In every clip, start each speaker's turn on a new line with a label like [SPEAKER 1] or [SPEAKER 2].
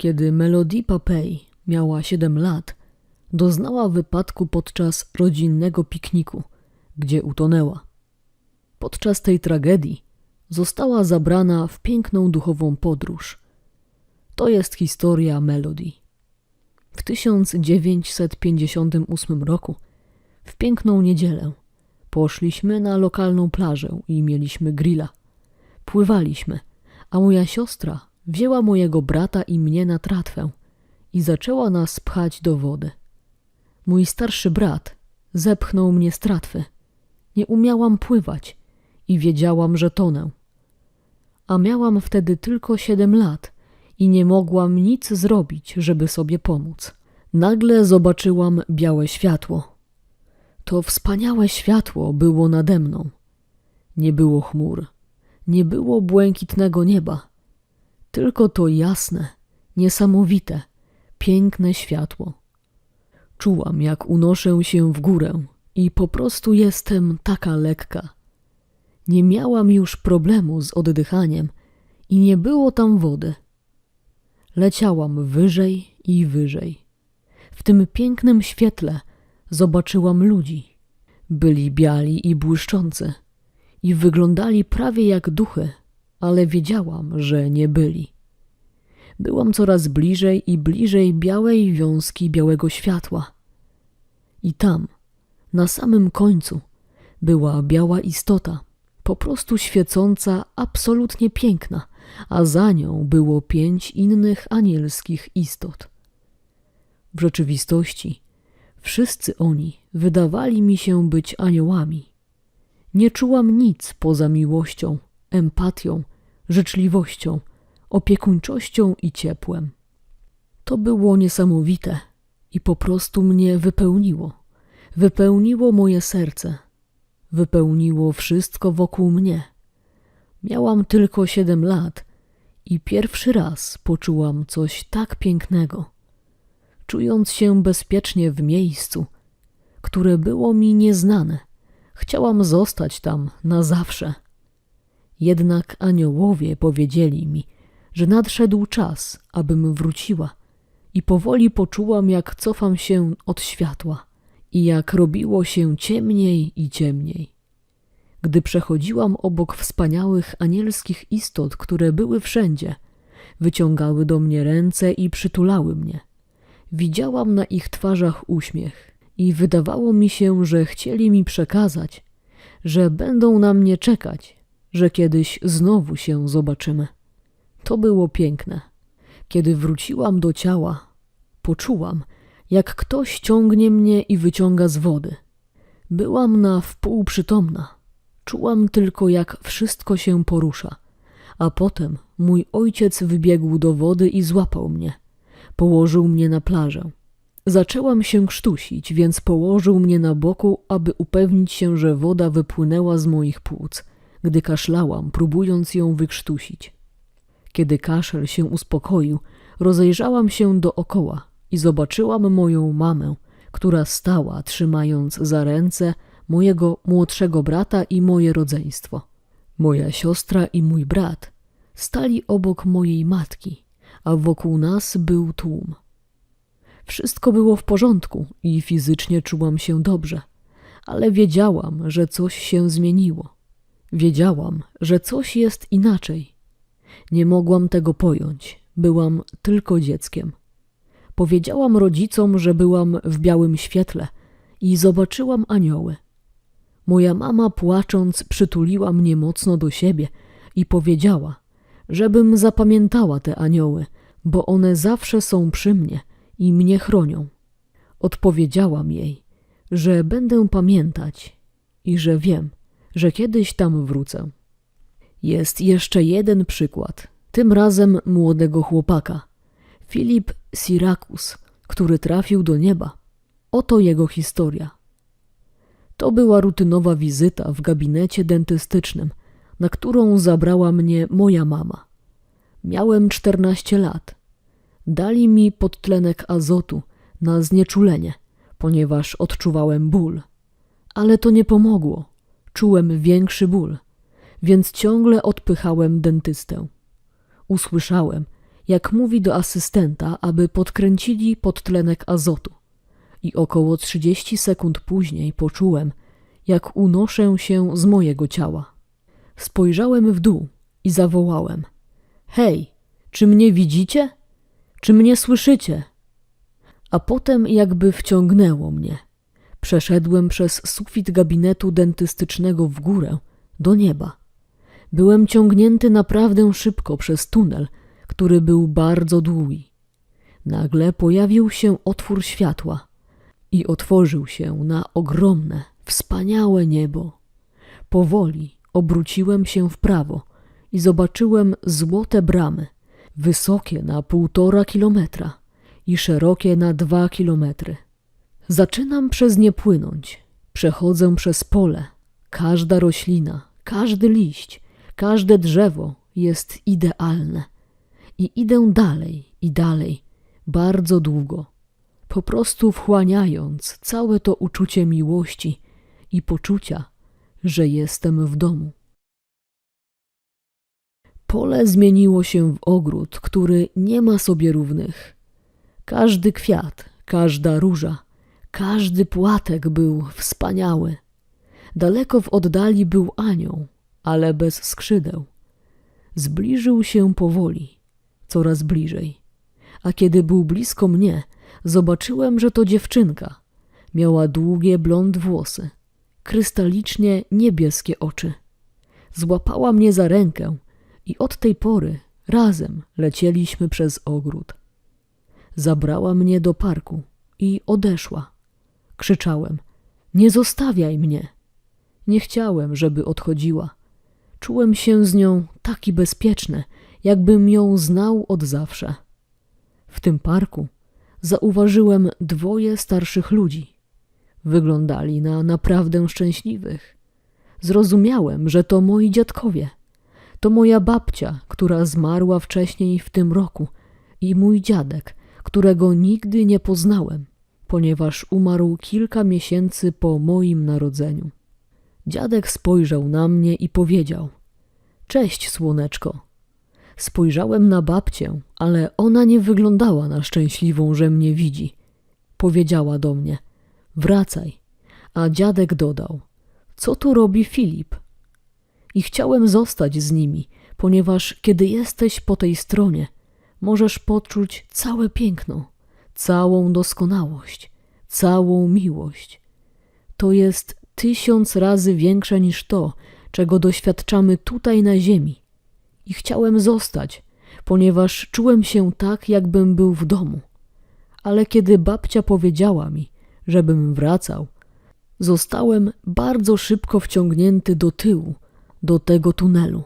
[SPEAKER 1] Kiedy Melody Papey miała 7 lat, doznała wypadku podczas rodzinnego pikniku, gdzie utonęła. Podczas tej tragedii została zabrana w piękną duchową podróż. To jest historia Melody. W 1958 roku, w piękną niedzielę, poszliśmy na lokalną plażę i mieliśmy grilla. Pływaliśmy, a moja siostra wzięła mojego brata i mnie na tratwę i zaczęła nas pchać do wody. Mój starszy brat zepchnął mnie z tratwy. Nie umiałam pływać i wiedziałam, że tonę. A miałam wtedy tylko siedem lat i nie mogłam nic zrobić, żeby sobie pomóc. Nagle zobaczyłam białe światło. To wspaniałe światło było nade mną. Nie było chmur, nie było błękitnego nieba, tylko to jasne, niesamowite, piękne światło. Czułam, jak unoszę się w górę i po prostu jestem taka lekka. Nie miałam już problemu z oddychaniem i nie było tam wody. Leciałam wyżej i wyżej. W tym pięknym świetle zobaczyłam ludzi. Byli biali i błyszczący i wyglądali prawie jak duchy, ale wiedziałam, że nie byli. Byłam coraz bliżej i bliżej białej wiązki białego światła. I tam, na samym końcu, była biała istota, po prostu świecąca, absolutnie piękna, a za nią było pięć innych anielskich istot. W rzeczywistości wszyscy oni wydawali mi się być aniołami. Nie czułam nic poza miłością, empatią, życzliwością, opiekuńczością i ciepłem. To było niesamowite i po prostu mnie wypełniło. Wypełniło moje serce. Wypełniło wszystko wokół mnie. Miałam tylko siedem lat i pierwszy raz poczułam coś tak pięknego. Czując się bezpiecznie w miejscu, które było mi nieznane, chciałam zostać tam na zawsze. Jednak aniołowie powiedzieli mi, że nadszedł czas, abym wróciła i powoli poczułam, jak cofam się od światła i jak robiło się ciemniej i ciemniej. Gdy przechodziłam obok wspaniałych anielskich istot, które były wszędzie, wyciągały do mnie ręce i przytulały mnie. Widziałam na ich twarzach uśmiech i wydawało mi się, że chcieli mi przekazać, że będą na mnie czekać, że kiedyś znowu się zobaczymy. To było piękne. Kiedy wróciłam do ciała, poczułam, jak ktoś ciągnie mnie i wyciąga z wody. Byłam na wpół przytomna. Czułam tylko, jak wszystko się porusza. A potem mój ojciec wybiegł do wody i złapał mnie. Położył mnie na plażę. Zaczęłam się krztusić, więc położył mnie na boku, aby upewnić się, że woda wypłynęła z moich płuc, gdy kaszlałam, próbując ją wykrztusić. Kiedy kaszel się uspokoił, rozejrzałam się dookoła i zobaczyłam moją mamę, która stała, trzymając za ręce mojego młodszego brata i moje rodzeństwo. Moja siostra i mój brat stali obok mojej matki, a wokół nas był tłum. Wszystko było w porządku i fizycznie czułam się dobrze, ale wiedziałam, że coś się zmieniło. Wiedziałam, że coś jest inaczej. Nie mogłam tego pojąć, byłam tylko dzieckiem. Powiedziałam rodzicom, że byłam w białym świetle i zobaczyłam anioły. Moja mama płacząc przytuliła mnie mocno do siebie i powiedziała, żebym zapamiętała te anioły, bo one zawsze są przy mnie i mnie chronią. Odpowiedziałam jej, że będę pamiętać i że wiem, że kiedyś tam wrócę. Jest jeszcze jeden przykład, tym razem młodego chłopaka, Filip Sirakus, który trafił do nieba. Oto jego historia. To była rutynowa wizyta w gabinecie dentystycznym, na którą zabrała mnie moja mama. Miałem 14 lat. Dali mi podtlenek azotu na znieczulenie, ponieważ odczuwałem ból. Ale to nie pomogło. Czułem większy ból, więc ciągle odpychałem dentystę. Usłyszałem, jak mówi do asystenta, aby podkręcili podtlenek azotu. I około 30 sekund później poczułem, jak unoszę się z mojego ciała. Spojrzałem w dół i zawołałem: Hej, czy mnie widzicie? Czy mnie słyszycie? A potem jakby wciągnęło mnie. Przeszedłem przez sufit gabinetu dentystycznego w górę, do nieba. Byłem ciągnięty naprawdę szybko przez tunel, który był bardzo długi. Nagle pojawił się otwór światła i otworzył się na ogromne, wspaniałe niebo. Powoli obróciłem się w prawo i zobaczyłem złote bramy, wysokie na półtora kilometra i szerokie na dwa kilometry. Zaczynam przez nie płynąć. Przechodzę przez pole. Każda roślina, każdy liść, każde drzewo jest idealne. I idę dalej i dalej, bardzo długo, po prostu wchłaniając całe to uczucie miłości i poczucia, że jestem w domu. Pole zmieniło się w ogród, który nie ma sobie równych. Każdy kwiat, każda róża, każdy płatek był wspaniały. Daleko w oddali był anioł, ale bez skrzydeł. Zbliżył się powoli, coraz bliżej. A kiedy był blisko mnie, zobaczyłem, że to dziewczynka. Miała długie blond włosy, krystalicznie niebieskie oczy. Złapała mnie za rękę i od tej pory razem lecieliśmy przez ogród. Zabrała mnie do parku i odeszła. Krzyczałem: Nie zostawiaj mnie! Nie chciałem, żeby odchodziła. Czułem się z nią taki bezpieczny, jakbym ją znał od zawsze. W tym parku zauważyłem dwoje starszych ludzi. Wyglądali na naprawdę szczęśliwych. Zrozumiałem, że to moi dziadkowie. To moja babcia, która zmarła wcześniej w tym roku, i mój dziadek, którego nigdy nie poznałem, ponieważ umarł kilka miesięcy po moim narodzeniu. Dziadek spojrzał na mnie i powiedział: Cześć, słoneczko. Spojrzałem na babcię, ale ona nie wyglądała na szczęśliwą, że mnie widzi. Powiedziała do mnie: Wracaj. A dziadek dodał: Co tu robi Filip? I chciałem zostać z nimi, ponieważ kiedy jesteś po tej stronie, możesz poczuć całe piękno, całą doskonałość, całą miłość. To jest tysiąc razy większe niż to, czego doświadczamy tutaj na ziemi. I chciałem zostać, ponieważ czułem się tak, jakbym był w domu. Ale kiedy babcia powiedziała mi, żebym wracał, zostałem bardzo szybko wciągnięty do tyłu, do tego tunelu.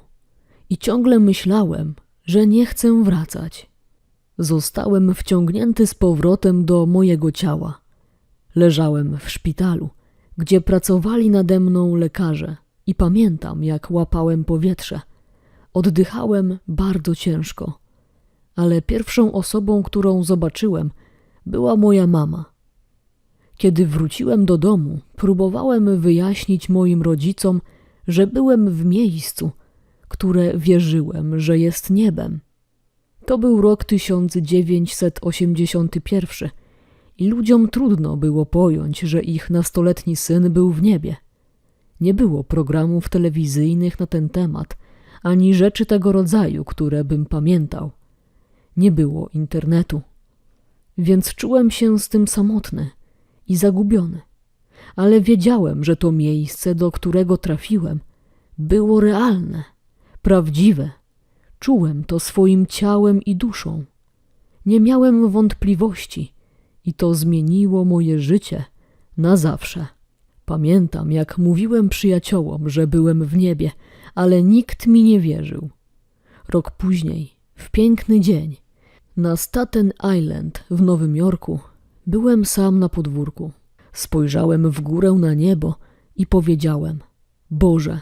[SPEAKER 1] I ciągle myślałem, że nie chcę wracać. Zostałem wciągnięty z powrotem do mojego ciała. Leżałem w szpitalu, gdzie pracowali nade mną lekarze i pamiętam, jak łapałem powietrze. Oddychałem bardzo ciężko, ale pierwszą osobą, którą zobaczyłem, była moja mama. Kiedy wróciłem do domu, próbowałem wyjaśnić moim rodzicom, że byłem w miejscu, które wierzyłem, że jest niebem. To był rok 1981 i ludziom trudno było pojąć, że ich nastoletni syn był w niebie. Nie było programów telewizyjnych na ten temat, ani rzeczy tego rodzaju, które bym pamiętał. Nie było internetu. Więc czułem się z tym samotny i zagubiony. Ale wiedziałem, że to miejsce, do którego trafiłem, było realne, prawdziwe. Czułem to swoim ciałem i duszą. Nie miałem wątpliwości i to zmieniło moje życie na zawsze. Pamiętam, jak mówiłem przyjaciołom, że byłem w niebie, ale nikt mi nie wierzył. Rok później, w piękny dzień, na Staten Island w Nowym Jorku, byłem sam na podwórku. Spojrzałem w górę na niebo i powiedziałem: Boże,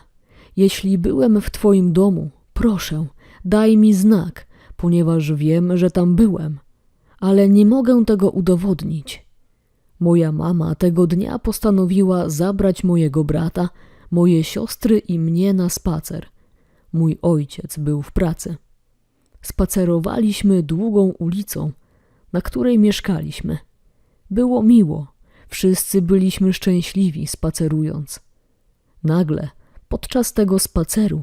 [SPEAKER 1] jeśli byłem w Twoim domu, proszę, daj mi znak, ponieważ wiem, że tam byłem, ale nie mogę tego udowodnić. Moja mama tego dnia postanowiła zabrać mojego brata, moje siostry i mnie na spacer. Mój ojciec był w pracy. spacerowaliśmy długą ulicą, na której mieszkaliśmy. Było miło, wszyscy byliśmy szczęśliwi spacerując. Nagle, podczas tego spaceru,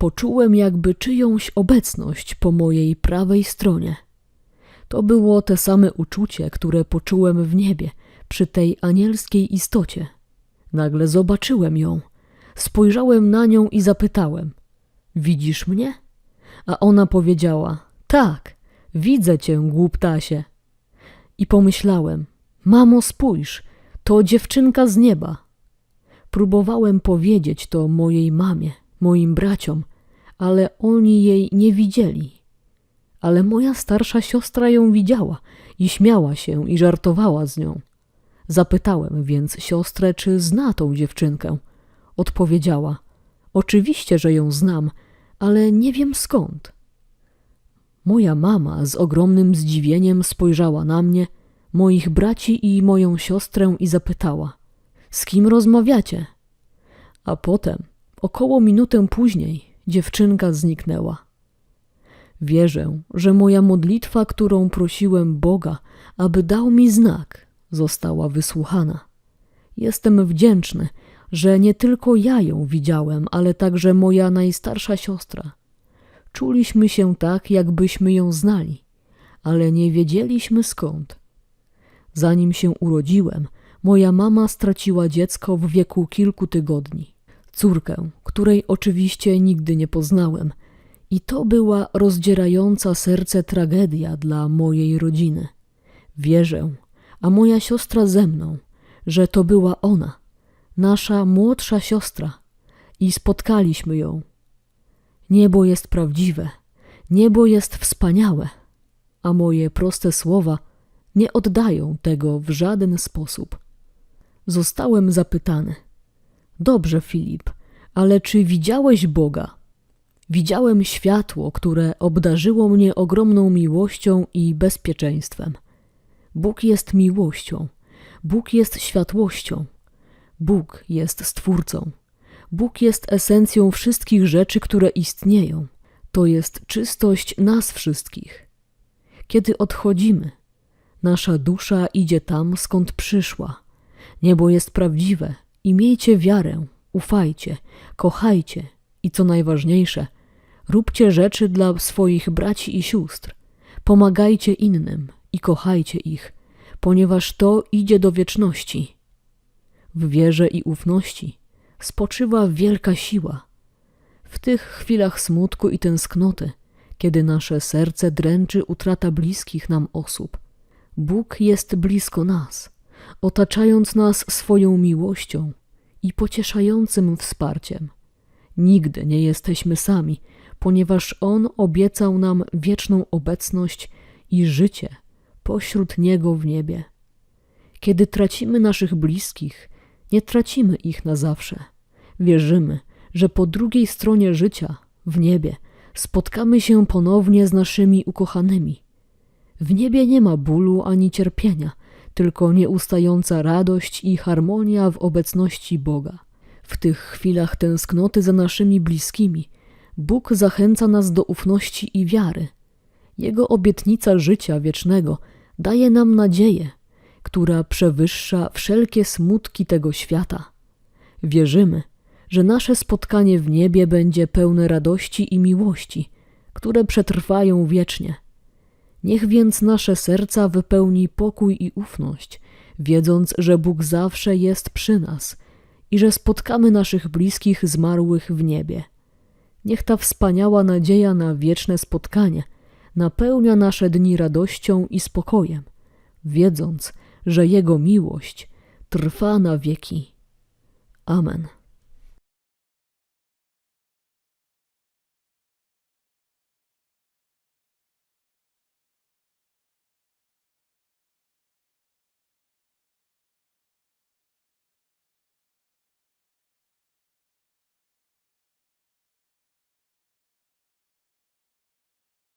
[SPEAKER 1] poczułem jakby czyjąś obecność po mojej prawej stronie. To było te same uczucie, które poczułem w niebie przy tej anielskiej istocie. Nagle zobaczyłem ją, spojrzałem na nią i zapytałem: Widzisz mnie? A ona powiedziała: Tak, widzę cię, głuptasie. I pomyślałem: Mamo, spójrz, to dziewczynka z nieba. Próbowałem powiedzieć to mojej mamie, moim braciom, ale oni jej nie widzieli. Ale moja starsza siostra ją widziała i śmiała się i żartowała z nią. Zapytałem więc siostrę, czy zna tą dziewczynkę. Odpowiedziała: Oczywiście, że ją znam, ale nie wiem skąd. Moja mama z ogromnym zdziwieniem spojrzała na mnie, moich braci i moją siostrę i zapytała: Z kim rozmawiacie? A potem, około minutę później, dziewczynka zniknęła. Wierzę, że moja modlitwa, którą prosiłem Boga, aby dał mi znak, została wysłuchana. Jestem wdzięczny, że nie tylko ja ją widziałem, ale także moja najstarsza siostra. Czuliśmy się tak, jakbyśmy ją znali, ale nie wiedzieliśmy skąd. Zanim się urodziłem, moja mama straciła dziecko w wieku kilku tygodni. Córkę, której oczywiście nigdy nie poznałem, i to była rozdzierająca serce tragedia dla mojej rodziny. Wierzę, a moja siostra ze mną, że to była ona, nasza młodsza siostra, i spotkaliśmy ją. Niebo jest prawdziwe, niebo jest wspaniałe, a moje proste słowa nie oddają tego w żaden sposób. Zostałem zapytany: Dobrze, Filip, ale czy widziałeś Boga? Widziałem światło, które obdarzyło mnie ogromną miłością i bezpieczeństwem. Bóg jest miłością, Bóg jest światłością, Bóg jest Stwórcą. Bóg jest esencją wszystkich rzeczy, które istnieją. To jest czystość nas wszystkich. Kiedy odchodzimy, nasza dusza idzie tam, skąd przyszła. Niebo jest prawdziwe i miejcie wiarę, ufajcie, kochajcie i co najważniejsze, róbcie rzeczy dla swoich braci i sióstr. Pomagajcie innym i kochajcie ich, ponieważ to idzie do wieczności. W wierze i ufności spoczywa wielka siła. W tych chwilach smutku i tęsknoty, kiedy nasze serce dręczy utrata bliskich nam osób, Bóg jest blisko nas, otaczając nas swoją miłością i pocieszającym wsparciem. Nigdy nie jesteśmy sami, ponieważ On obiecał nam wieczną obecność i życie pośród Niego w niebie. Kiedy tracimy naszych bliskich, nie tracimy ich na zawsze. Wierzymy, że po drugiej stronie życia, w niebie, spotkamy się ponownie z naszymi ukochanymi. W niebie nie ma bólu ani cierpienia, tylko nieustająca radość i harmonia w obecności Boga. W tych chwilach tęsknoty za naszymi bliskimi Bóg zachęca nas do ufności i wiary. Jego obietnica życia wiecznego daje nam nadzieję, która przewyższa wszelkie smutki tego świata. Wierzymy, że nasze spotkanie w niebie będzie pełne radości i miłości, które przetrwają wiecznie. Niech więc nasze serca wypełni pokój i ufność, wiedząc, że Bóg zawsze jest przy nas i że spotkamy naszych bliskich zmarłych w niebie. Niech ta wspaniała nadzieja na wieczne spotkanie napełnia nasze dni radością i spokojem, wiedząc, że Jego miłość trwa na wieki. Amen.